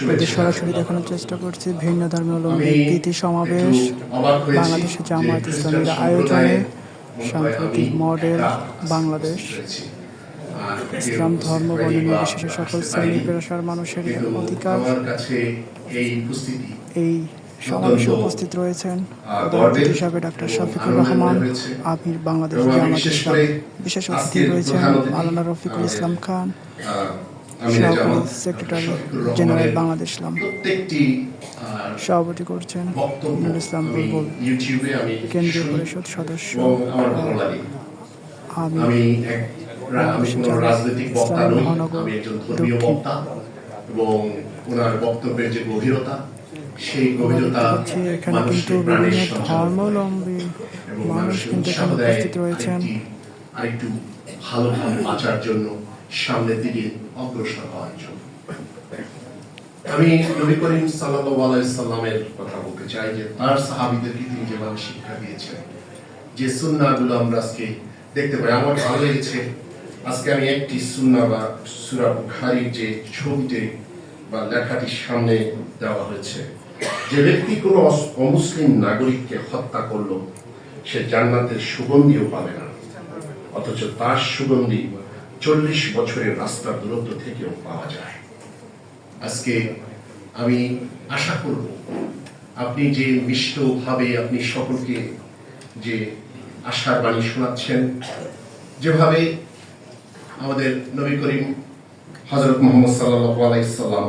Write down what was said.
আপনাদের সরাসরি দেখানোর চেষ্টা করছি। ভিন্ন ধর্মাবলম্বী প্রীতি সমাবেশ বাংলাদেশের জামায়াত ইসলামীর আয়োজনে সাম্প্রতিক মডেল বাংলাদেশ ইসলাম ধর্ম উপস্থিত বর্ণ হয়নি বা নির্বিশেষে সকল শ্রেণি পেশার মানুষের অধিকার এই সমাবেশে উপস্থিত রয়েছেন হিসাবে ডাক্তার শফিকুর রহমান মনে। আমির বাংলাদেশ জামাত বিশেষ ইসলাম। বিশেষ অতিথি রয়েছেন মাওলানা রফিকুল ইসলাম খান। সভাপতি সেক্রেটারি জেনারেল বাংলাদেশ ইসলাম সভাপতি করছেন নুরুল ইসলাম বুলবুল কেন্দ্রীয় পরিষদ সদস্য। আমি রাজনৈতিক বক্তা নই আমি একজন ধর্মীয় বক্তা এবং ওনার বক্তব্যের যে গভীরতা সেই গভীরতা মানুষের প্রাণের ধর্মাবলম্বী মানুষ কিন্তু উপস্থিত রয়েছেন। আরেকটু ভালোভাবে বাঁচার জন্য সামনের দিকে অগ্রসর হওয়ার জন্য। আমি নবী করিম সাল্লামের কথা বলতে চাই যে তার সাহাবীদেরকে তিনি যেভাবে শিক্ষা দিয়েছেন, যে সুন্নাহগুলো আমরা আজকে দেখতে পাই। আমার ভালো লেগেছে, আজকে আমি একটি সুন্না বা সূরা বুখারীর যে ছবিতে বা লেখাটি সামনে দেওয়া হয়েছে। যে ব্যক্তি কোনো অমুসলিম নাগরিককে হত্যা করল, সে জান্নাতের সুগন্ধিও পাবে না। অথচ তার সুগন্ধি চল্লিশ বছরের রাস্তার দূরত্ব থেকেও পাওয়া যায়। আজকে আমি আশা করব, আপনি যে মিষ্টভাবে আপনি সকলকে যে আশার বাণী শোনাচ্ছেন, যেভাবে আমাদের নবী করিম হজরত মোহাম্মদ সাল্লাহ আলাইসাল্লাম